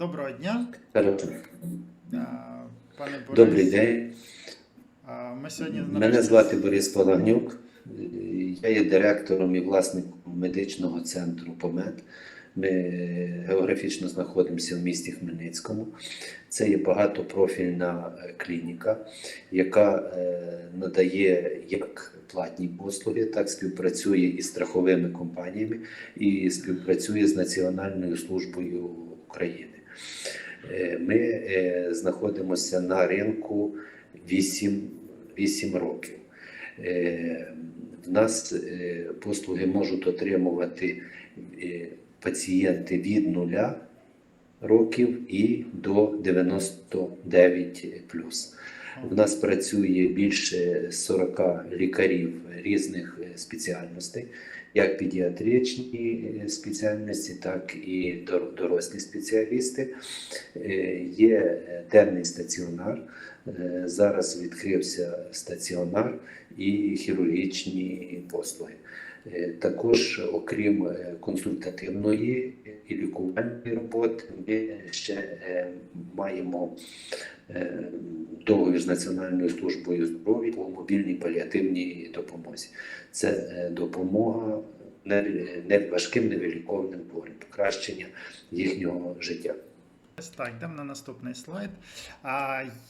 Доброго дня, пане Борис. Добрий день. Ми сьогодні Мене звати Борис Палагнюк. Я є директором і власником медичного центру ПОМЕД. Ми географічно знаходимося в місті Хмельницькому. Це є багатопрофільна е, клініка, яка е, надає як платні послуги, так співпрацює із страховими компаніями і співпрацює з Національною службою України. Е, Ми е, знаходимося на ринку 8, 8 років. Е, В нас послуги можуть отримувати пацієнти від 0 років і до 99 В нас працює більше 40 лікарів різних е, спеціальностей, як педіатричні е, спеціальності, так і дорослі спеціалісти. Е, Є денний стаціонар. Зараз відкрився стаціонар і хірургічні послуги. Також, окрім консультативної і лікувальної роботи, ми ще маємо договір з Національною службою здоров'я по мобільній паліативній допомозі. Це е, допомога неві- неважким невиліковним хворим, покращення їхнього життя. Так, йдемо на наступний слайд.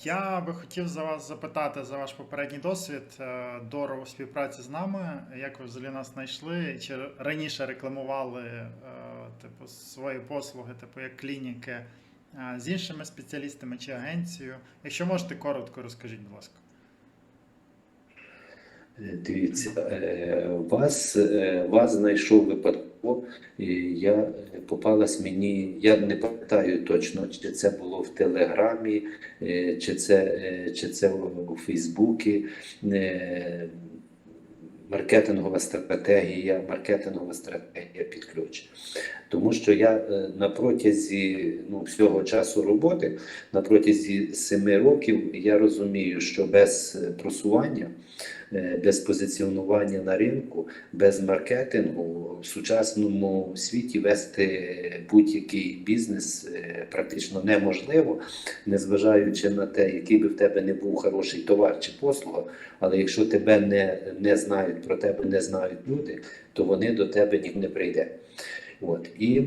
Я би хотів за вас запитати за ваш попередній досвід е, до співпраці з нами. Як ви взагалі нас знайшли? Чи раніше рекламували е, типу, свої послуги, типу як клініки е, з іншими спеціалістами чи агенцією? Якщо можете коротко розкажіть, будь ласка. Е, Дивіться, е, вас, е, вас знайшов випадково. Я попалась мені, я не пам'ятаю точно, чи це було в Телеграмі, чи це, чи це у Фейсбуці. Маркетингова стратегія, маркетингова стратегія під ключ. Тому що я е, на протязі ну, всього часу роботи, на протязі семи років, я розумію, що без е, просування без позиціонування на ринку, без маркетингу в сучасному світі вести будь-який бізнес е, практично неможливо, незважаючи на те, який би в тебе не був хороший товар чи послуга, але якщо тебе не, не знають, про тебе не знають люди, то вони до тебе ніхто не прийде. От. І,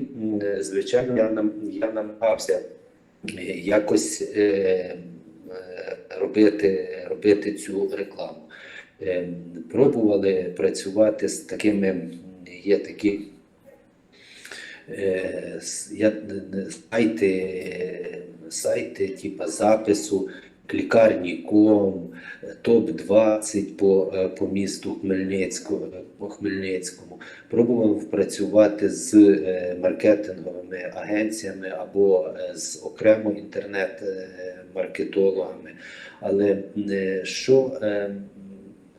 звичайно, я, нам, я намагався е, якось е, робити, робити цю рекламу. Е, Пробували працювати з такими, є такі е, сайти, сайти типу запису, лікарні.ком, топ-20 по, е, по місту Хмельницькому, по Хмельницькому. Пробував працювати з маркетинговими агенціями або з окремо інтернет-маркетологами. Але що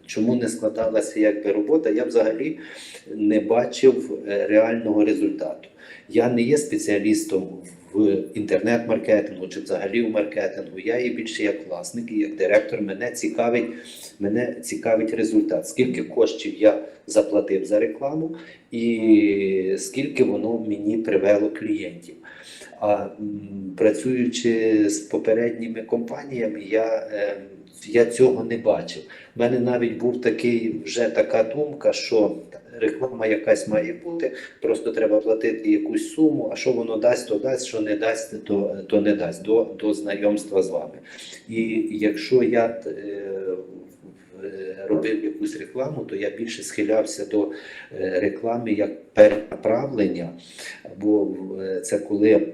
чому не складалася якби робота, я взагалі не бачив е, реального результату. Я не є спеціалістом в інтернет-маркетингу чи взагалі в маркетингу. Я є більше як власник і як директор. Мене цікавить, мене цікавить результат. Скільки коштів я заплатив за рекламу, і скільки воно мені привело клієнтів. А працюючи з попередніми компаніями, я, е, я цього не бачив. У мене навіть був такий вже така думка, що реклама якась має бути, просто треба платити якусь суму, а що воно дасть, то дасть, що не дасть, то, то не дасть до, до знайомства з вами. І якщо я е, робив якусь рекламу, то я більше схилявся до е, реклами як перенаправлення, або е, це коли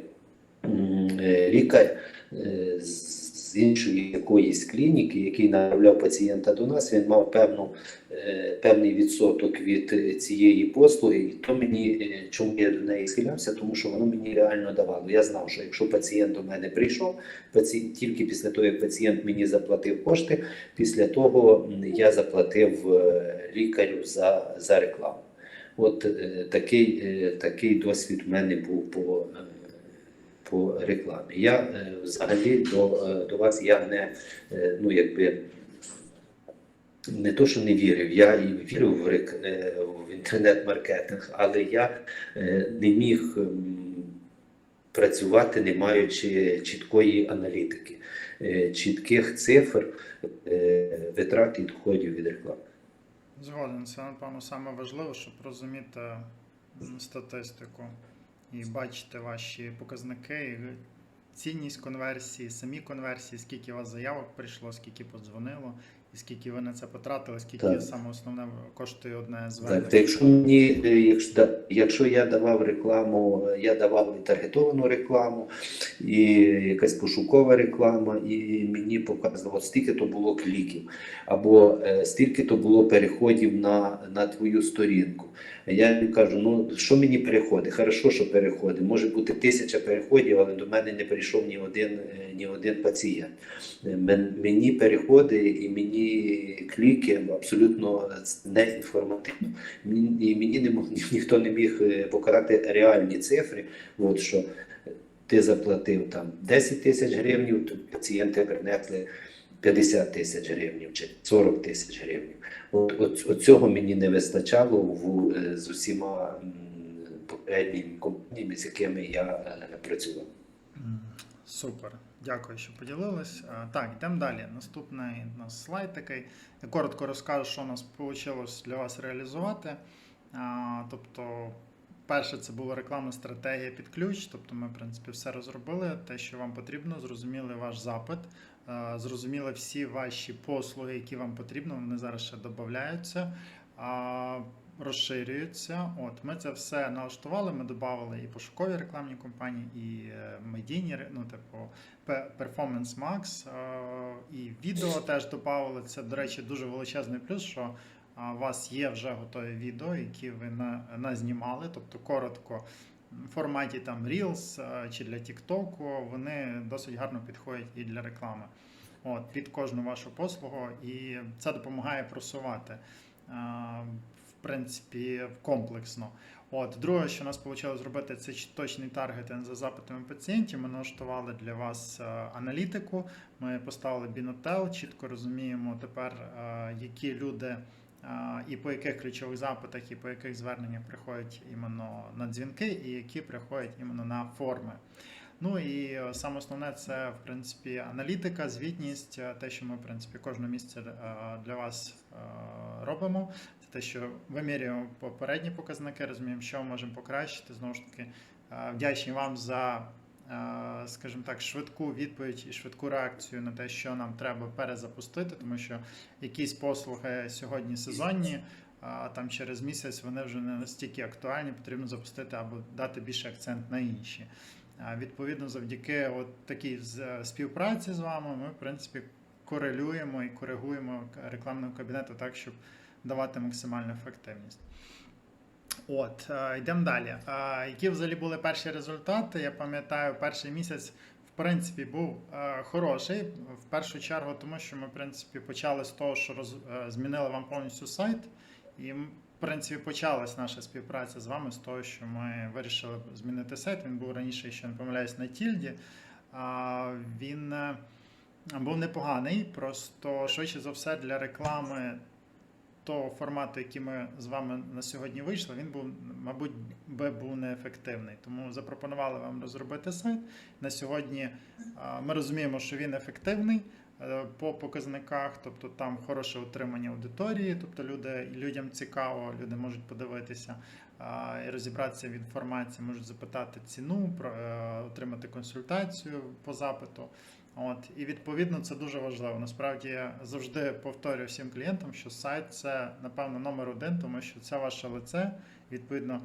лікар з з іншої якоїсь клініки, який направляв пацієнта до нас, він мав певну, е, певний відсоток від е, цієї послуги, і то мені е, чому я до неї схилявся, тому що воно мені реально давало. Я знав, що якщо пацієнт до мене прийшов, паці... тільки після того, як пацієнт мені заплатив кошти, після того я заплатив лікарю за, за рекламу. От такий, такий досвід в мене був по, по рекламі. Я е, взагалі до, е, до вас я не е, ну якби. Не то, що не вірив, я і вірив в, рек... в інтернет-маркетинг, але я не міг працювати, не маючи чіткої аналітики, чітких цифр витрат і доходів від реклами. Згоден, це напевно саме важливо, щоб розуміти статистику і бачите ваші показники, цінність конверсії, самі конверсії, скільки у вас заявок прийшло, скільки подзвонило, і скільки ви на це потратили, скільки Так. саме основне коштує одне Так, звернення. то якщо мені, е, якщо, якщо я давав рекламу, е, я давав і таргетовану рекламу, і якась пошукова реклама, і мені показувало, стільки то було кліків, або е, стільки то було переходів на, на твою сторінку. Я кажу, ну що мені переходи? Хорошо, що переходи. Може бути тисяча переходів, але до мене не прийшов ні один, ні один пацієнт. Мені переходи і мені кліки абсолютно не інформативно. Мені- І мені не мог, ні- ніхто не міг е, показати реальні цифри. От що ти заплатив там 10 тисяч гривень, то пацієнти принесли 50 тисяч гривень чи 40 тисяч гривень. От, от, от цього мені не вистачало в, е, з усіма попередніми компаніями, з якими я е, працював. Супер, дякую, що поділились. Так, йдемо далі. Наступний у нас слайд такий. Я коротко розкажу, що у нас вийшло для вас реалізувати. Тобто, перше, це була рекламна стратегія під ключ. Тобто, ми, в принципі, все розробили, те, що вам потрібно, зрозуміли ваш запит, зрозуміли всі ваші послуги, які вам потрібно. Вони зараз ще додаються. А, розширюються. От ми це все налаштували. Ми додали і пошукові рекламні компанії, і е, медійні, ну типу Performance Max, е, і відео теж додали. Це, до речі, дуже величезний плюс, що у вас є вже готові відео, які ви на, назнімали, тобто коротко. В форматі там Reels е, чи для TikTok, вони досить гарно підходять і для реклами. От, під кожну вашу послугу, і це допомагає просувати. Принципі, комплексно. От, друге, що у нас вийшло зробити, це точний таргетинг за запитами пацієнтів. Ми налаштували для вас е, аналітику. Ми поставили бінотел, чітко розуміємо тепер, е, які люди е, і по яких ключових запитах, і по яких зверненнях приходять іменно на дзвінки, і які приходять іменно на форми. Ну і саме основне це в принципі аналітика, звітність, те, що ми в принципі кожного місяця для вас робимо. Те, що вимірюємо попередні показники, розуміємо, що можемо покращити. Знову ж таки, е, вдячні вам за, е, скажімо так, швидку відповідь і швидку реакцію на те, що нам треба перезапустити, тому що якісь послуги сьогодні сезонні. А там через місяць вони вже не настільки актуальні, потрібно запустити або дати більше акцент на інші. Відповідно, завдяки от такій співпраці з вами ми, в принципі, корелюємо і коригуємо рекламного кабінету так, щоб давати максимальну ефективність. От, е, йдемо далі. Які взагалі були перші результати? Я пам'ятаю, перший місяць, в принципі, був е, хороший. В першу чергу, тому що ми, в принципі, почали з того, що роз, е, змінили вам повністю сайт. І, в принципі, почалась наша співпраця з вами з того, що ми вирішили змінити сайт. Він був раніше, якщо не помиляюсь, на Тільді. А, Він е, був непоганий, просто швидше за все для реклами того формату, який ми з вами на сьогодні вийшли, він був, мабуть, би був неефективний. Тому запропонували вам розробити сайт. На сьогодні ми розуміємо, що він ефективний е, по показниках, тобто там хороше утримання аудиторії, тобто люди, людям цікаво, люди можуть подивитися і розібратися в інформації, можуть запитати ціну, про, е, отримати консультацію по запиту. От, і відповідно це дуже важливо. Насправді я завжди повторюю всім клієнтам, що сайт це напевно номер один, тому що це ваше лице. Відповідно,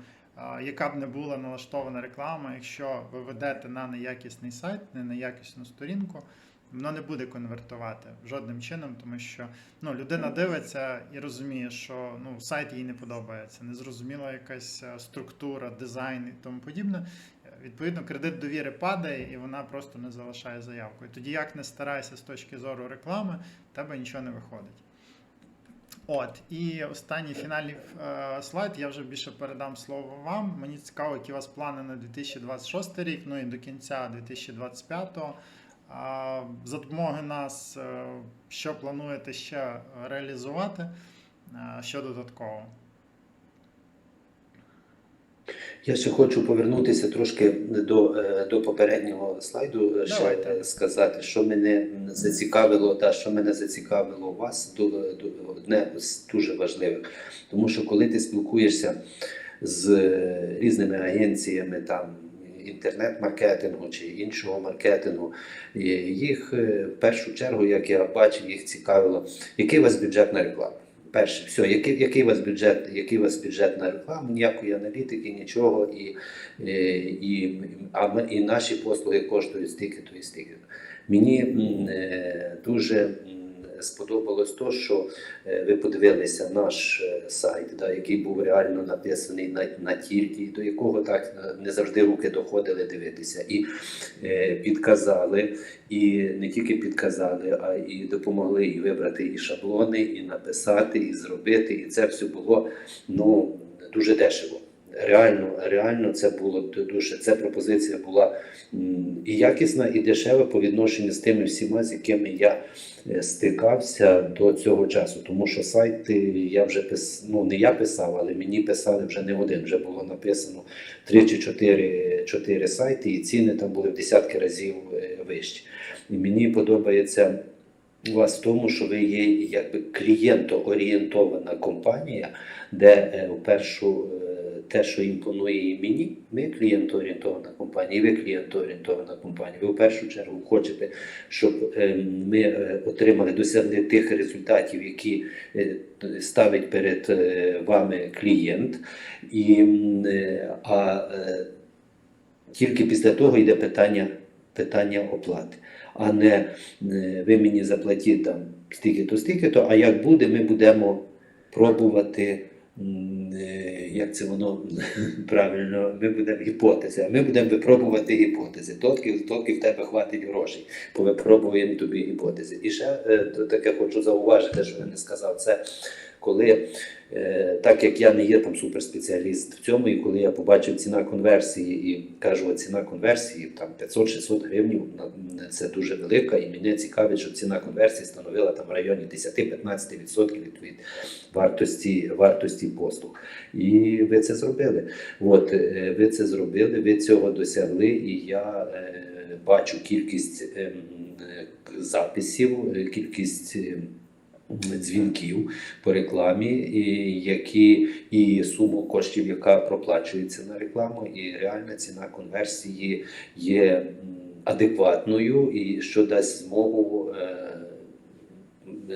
яка б не була налаштована реклама, якщо ви ведете на неякісний сайт, не на якісну сторінку, воно не буде конвертувати жодним чином, тому що ну, людина дивиться і розуміє, що ну, сайт їй не подобається, незрозуміла якась е, структура, дизайн і тому подібне. Відповідно, кредит довіри падає і вона просто не залишає заявку. І тоді, як не старайся з точки зору реклами, тебе нічого не виходить. От, і останній фінальний е, слайд. Я вже більше передам слово вам. Мені цікаво, які у вас плани на 2026 рік, ну і до кінця 2025. А, за допомогою нас, е, що плануєте ще реалізувати, е, що додатково. Я ще хочу повернутися трошки до, е, до попереднього слайду. е, Ще Давайте. е, сказати, що мене зацікавило, та що мене зацікавило у вас, до, до, одне з дуже важливих. Тому що коли ти спілкуєшся з е, різними агенціями там інтернет-маркетингу чи іншого маркетингу, їх в першу чергу, як я бачив, їх цікавило, який у вас бюджет на рекламу. Перше, все, який, який у вас бюджет, який у вас бюджет на рекламу, ніякої аналітики, нічого, і, е, і, а ми, і наші послуги коштують стільки, то і стільки. Мені е, дуже сподобалось то, що е, ви подивилися наш е, сайт, да, який був реально написаний на, на тільки, до якого так е, не завжди руки доходили дивитися, і е, підказали, і не тільки підказали, а і допомогли і вибрати і шаблони, і написати, і зробити. І це все було ну, дуже дешево. Реально, реально це було дуже. Ця пропозиція була і якісна, і дешева по відношенню з тими всіма, з якими я е, стикався до цього часу. Тому що сайти я вже пис... ну не я писав, але мені писали вже не один. Вже було написано три чи чотири, чотири сайти, і ціни там були в десятки разів е, вищі. І мені подобається у вас в тому, що ви є якби клієнтоорієнтована компанія, де е, в першу те, що імпонує і мені, ми клієнтоорієнтована компанія, і ви клієнтоорієнтована компанія. Ви в першу чергу хочете, щоб е, ми е, отримали, досягли тих результатів, які е, ставить перед вами клієнт, і, а тільки після того йде питання, питання оплати, а не ви мені заплатіть там стільки-то, стільки-то, а як буде, ми будемо пробувати. Як це воно правильно, ми будемо гіпотези, а ми будемо випробувати гіпотези. Тільки, тотки в тебе хватить грошей, повипробуємо тобі гіпотези. І ще е, таке хочу зауважити, що я не сказав, це коли, е, так як я не є там суперспеціаліст в цьому, і коли я побачив ціна конверсії і кажу, ціна конверсії там 500-600 гривень, це дуже велика, і мене цікавить, що ціна конверсії становила там в районі 10-15% від, вартості, вартості послуг. І ви це зробили. От, е, ви це зробили, ви цього досягли, і я е, бачу кількість ем, записів, кількість. Дзвінків по рекламі, і які і суму коштів, яка проплачується на рекламу, і реальна ціна конверсії є адекватною, і що дасть змогу е,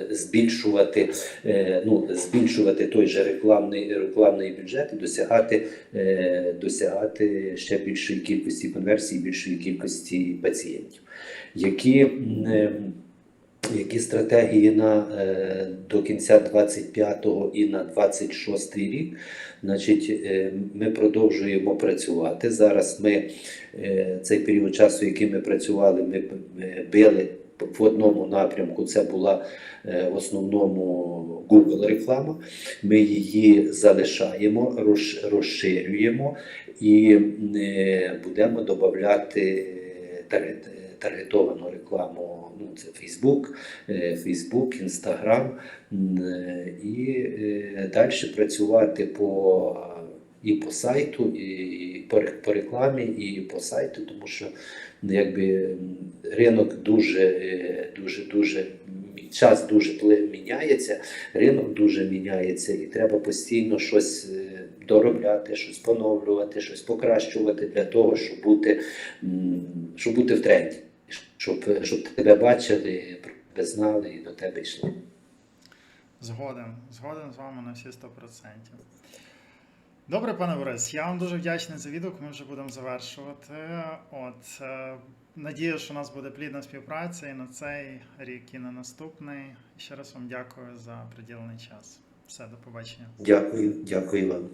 збільшувати, е, ну, збільшувати той же рекламний, рекламний бюджет і досягати, е, досягати ще більшої кількості конверсій, більшої кількості пацієнтів. Які, які стратегії на, е, до кінця 25-го і на 26-й рік? Значить, е, ми продовжуємо працювати. Зараз ми е, цей період часу, який ми працювали, ми били в одному напрямку. Це була в основному Google реклама. Ми її залишаємо, розш- розширюємо і будемо додати таргетовану рекламу. Ну, це Facebook, е, Facebook, Instagram м, е, і е, далі працювати по і по сайту, і по, рекламі, і по сайту, тому що ну, якби ринок дуже, е, дуже, дуже час дуже міняється, ринок дуже міняється, і треба постійно щось е, доробляти, щось поновлювати, щось покращувати для того, щоб бути, щоб бути в тренді, щоб, щоб тебе бачили, тебе знали і до тебе йшли. Згоден, згоден з вами на всі 100%. Добре, пане Борис, я вам дуже вдячний за відгук. Ми вже будемо завершувати. От е, надію, що у нас буде плідна співпраця і на цей рік, і на наступний. Ще раз вам дякую за приділений час. Все, до побачення. Дякую, дякую вам.